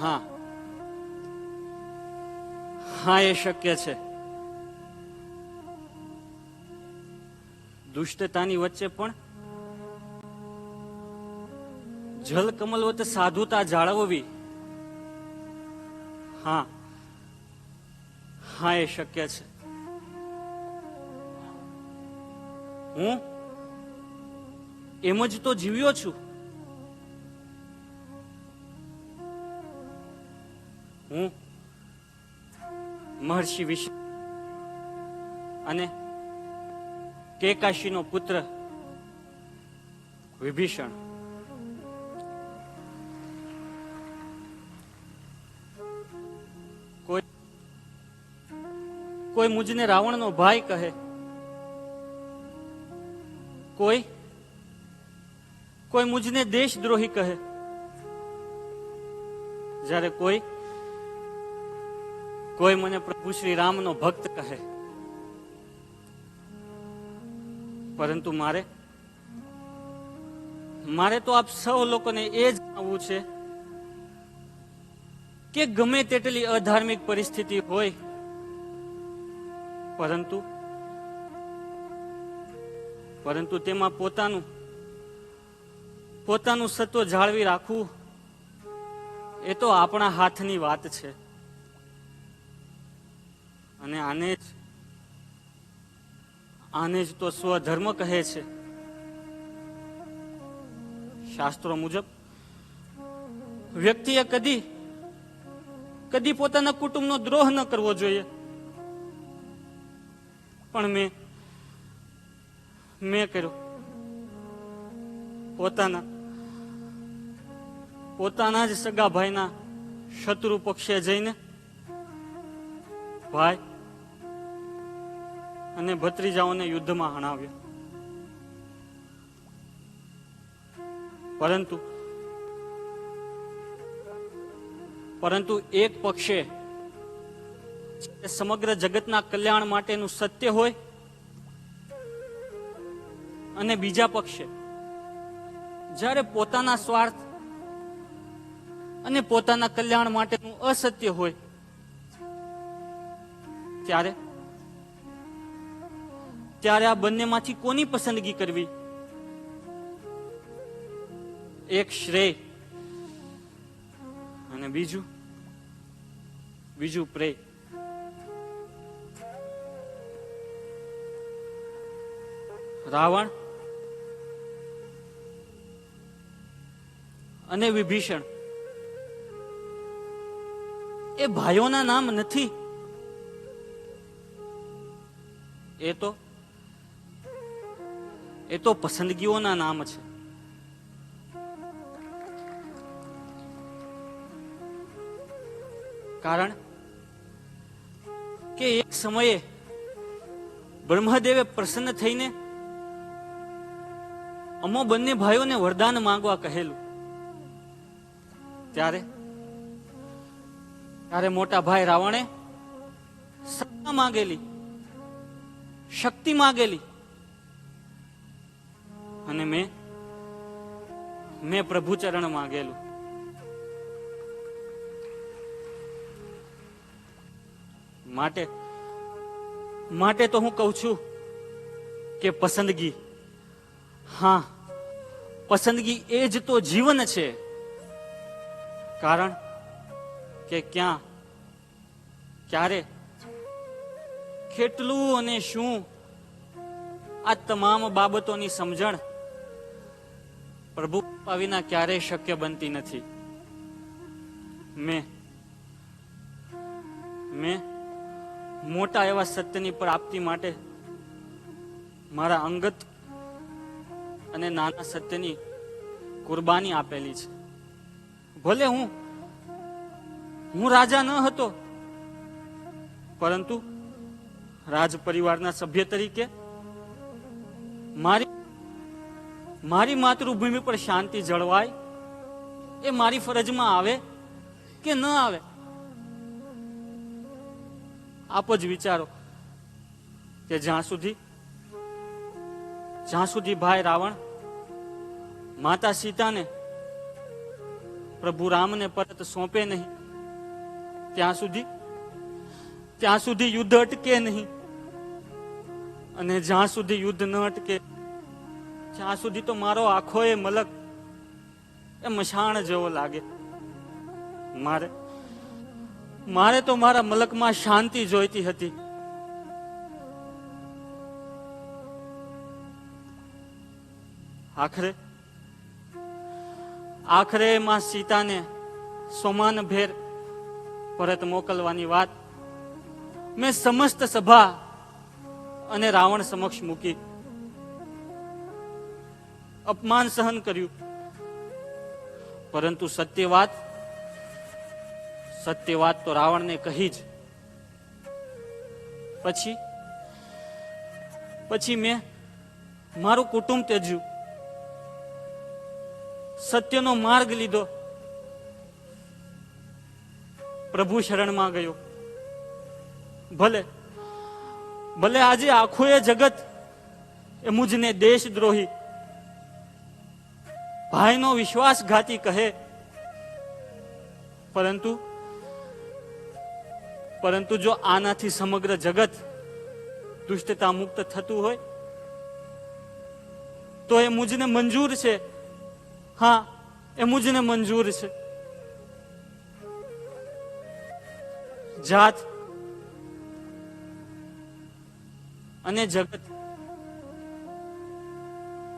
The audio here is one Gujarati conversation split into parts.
હા. હા, એ શક્ય છે. દુષ્ટતાની વચ્ચે પણ જલ વચ્ચે સાધુતા જાળવવી. હા. હા, એ શક્ય છે. હું? એમ જ તો જીવ્યો છું. હું મહર્ષિ વિશ્વ અને કેકાશીનો પુત્ર વિભીષણ. કોઈ કોઈ મુજને રાવણનો ભાઈ કહે, કોઈ કોઈ મુજને દેશદ્રોહી કહે, જ્યારે કોઈ કોઈ મને પ્રભુ શ્રી રામનો ભક્ત કહે. પરંતુ મારે મારે તો આપ સૌ લોકોને એ જણાવવું છે કે ગમે તેટલી અધાર્મિક પરિસ્થિતિ હોય, પરંતુ પરંતુ તેમાં પોતાનું પોતાનું સત્વ જાળવી રાખવું એ તો આપણા હાથની વાત છે. અને આને જ આને જ તો સ્વધર્મ કહે છે. શાસ્ત્રો મુજબ, વ્યક્તિએ કદી કદી પોતાના કુટુંબનો દ્રોહ ન કરવો જોઈએ. પણ મેં મેં કર્યો. પોતાના પોતાના જ સગા ભાઈના શત્રુ પક્ષે જઈને ભાઈ અને ભત્રીજાઓને યુદ્ધમાં હણાવ્યા. પરંતુ પરંતુ એક પક્ષે સમગ્ર જગતના કલ્યાણ માટેનું સત્ય હોય અને બીજા પક્ષે જ્યારે પોતાના સ્વાર્થ અને પોતાના કલ્યાણ માટેનું અસત્ય હોય ત્યારે? ત્યારે આ બંનેમાંથી કોની પસંદગી કરવી? એક શ્રેય અને બીજું બીજું પ્રેય. રાવણ અને વિભીષણ. એ ભાઈઓના નામ નથી. એ તો એ તો પસંદગીઓના નામ છે. કારણ કે એક સમયે બ્રહ્મદેવે પ્રસન્ન થઈને અમો બંને ભાઈઓને વરદાન માંગવા કહેલું. ત્યારે ત્યારે મોટા ભાઈ રાવણે સત્તા માંગેલી. શક્તિ માંગેલી. અને મેં મેં પ્રભુ ચરણ માંગેલું. માટે માટે તો હું કહું છું કે પસંદગી. હા, પસંદગી એ જ તો જીવન છે. કારણ કે ક્યાં, ક્યારે કેટલું અને શું? આ તમામ બાબતોની સમજણ પ્રભુ વિના ક્યારેય શક્ય બનતી નથી. મેં મેં મોટા એવા સત્યની પ્રાપ્તિ માટે મારા અંગત અને નાના સત્યની કુરબાની આપેલી છે. ભલે હું હું રાજા ન હતો, પરંતુ રાજ પરિવારના સભ્ય તરીકે મારી મારી માતૃભૂમિ પર શાંતિ જળવાય એ મારી ફરજમાં આવે કે ન આવે? આપ જ વિચારો કે જ્યાં સુધી જ્યાં સુધી ભાઈ રાવણ માતા સીતાને પ્રભુ રામને પરત સોંપે નહીં, ત્યાં સુધી ત્યાં સુધી યુદ્ધ અટકે નહીં. અને જ્યાં સુધી યુદ્ધ ન અટકે, જ્યાં સુધી તો મારો આખો એ મલક એ મશાણ જેવો લાગે. મારે મારે તો મારા મલકમાં શાંતિ જોઈતી હતી. આખરે આખરે માં સીતાને સોમાન ભેર પરત મોકલવાની વાત મેં સમસ્ત સભા અને રાવણ સમક્ષ મૂકી અપમાન સહન કર્યું. પરંતુ સત્ય વાત સત્ય વાત તો રાવણને કહી જ. પછી પછી મેં મારું કુટુંબ ત્યજ્યું. સત્યનો માર્ગ લીધો. પ્રભુ શરણમાં ગયો. ભલે ભલે આજે આખું એ જગત એ મુજને દેશદ્રોહી. ભાઈનો વિશ્વાસઘાતી કહે. પરંતુ પરંતુ જો આનાથી સમગ્ર જગત દુષ્ટતા મુક્ત થતું હોય, તો એ મુજને મંજૂર છે. હા, એ મુજને મંજૂર છે. જાત અને જગત.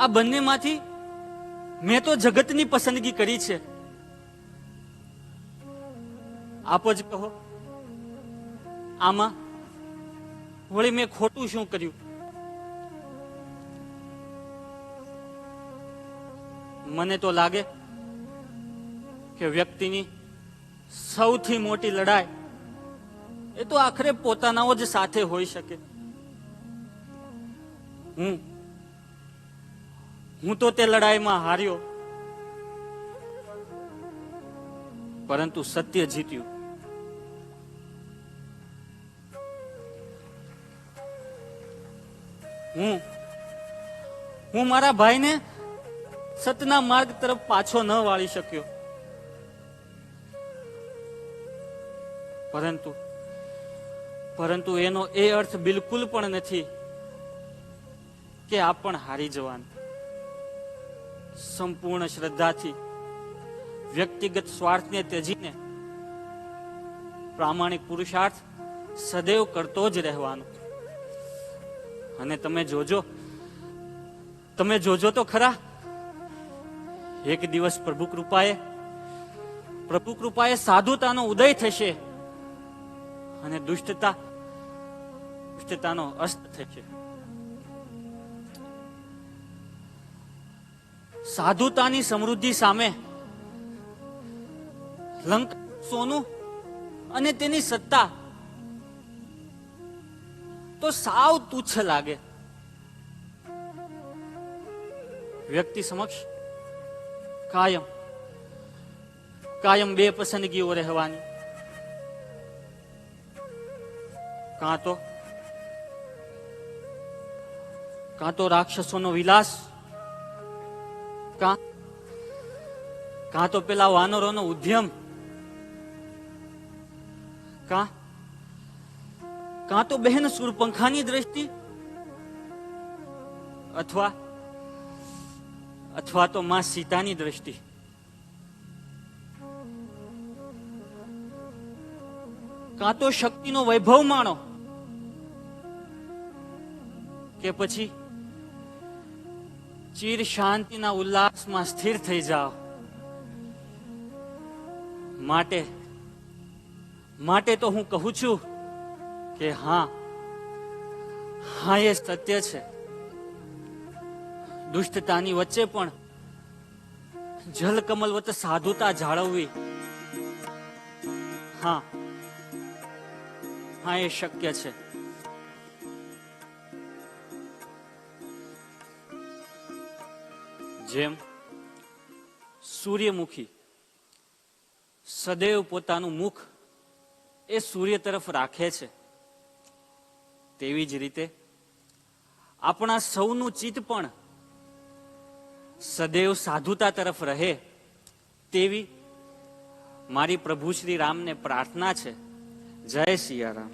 આ બંનેમાંથી મેં તો જગતની પસંદગી કરી છે. આપ જ કહો, આમાં વળી મેં ખોટું શું કર્યું? મને તો લાગે કે વ્યક્તિની સૌથી મોટી લડાઈ એ તો આખરે પોતાનાઓ જ સાથે હોઈ શકે. હું હું તો તે લડાઈમાં હાર્યો. પરંતુ સત્ય જીત્યું. હું હું મારા ભાઈને સતના માર્ગ તરફ પાછો ન વાળી શક્યો. પરંતુ પરંતુ એનો એ અર્થ બિલકુલ પણ નથી. કે આપ પણ હારી જવાનું. સંપૂર્ણ શ્રદ્ધાથી, વ્યક્તિગત સ્વાર્થને ત્યજીને, પ્રામાણિક પુરુષાર્થ સદૈવ કરતો જ રહેવાનો. અને તમે જોજો તમે જોજો તો ખરા. એક દિવસ પ્રભુ કૃપાએ પ્રભુ કૃપાએ સાધુતાનો ઉદય થશે અને દુષ્ટતા, દુષ્ટતાનો અસ્ત થશે. સાધુતાની સમૃદ્ધિ સામે લંક સોનું અને તેની સત્તા. તો સાવ તુચ્છ લાગે. વ્યક્તિ સમક્ષ કાયમ કાયમ બે પસંદગીઓ રહેવાની. કાં તો કાં તો રાક્ષસોનો વિલાસ કાં? તો પેલા વાનરોનો ઉદ્યમ? કાં? કાં તો બહેન સુરપંખાની દ્રષ્ટિ? અથવા અથવા તો માં સીતાની દ્રષ્ટિ? કાં તો શક્તિનો વૈભવ માણો? કે પછી ચીર શાંતિના ઉલ્લાસમાં સ્થિર થઈ જાઓ. માટે માટે તો હું કહું છું કે હા હા એ સત્ય છે. દુષ્ટતાની વચ્ચે પણ જલકમલ વચ્ચે સાધુતા જાળવવી, હા હા એ શક્ય છે. જેમ સૂર્યમુખી સદૈવ પોતાનું મુખ એ સૂર્ય તરફ રાખે છે, તેવી જ રીતે આપણા સૌનું ચિત્ત પણ સદૈવ સાધુતા તરફ રહે તેવી મારી પ્રભુ શ્રી રામને પ્રાર્થના છે. જય સિયારામ.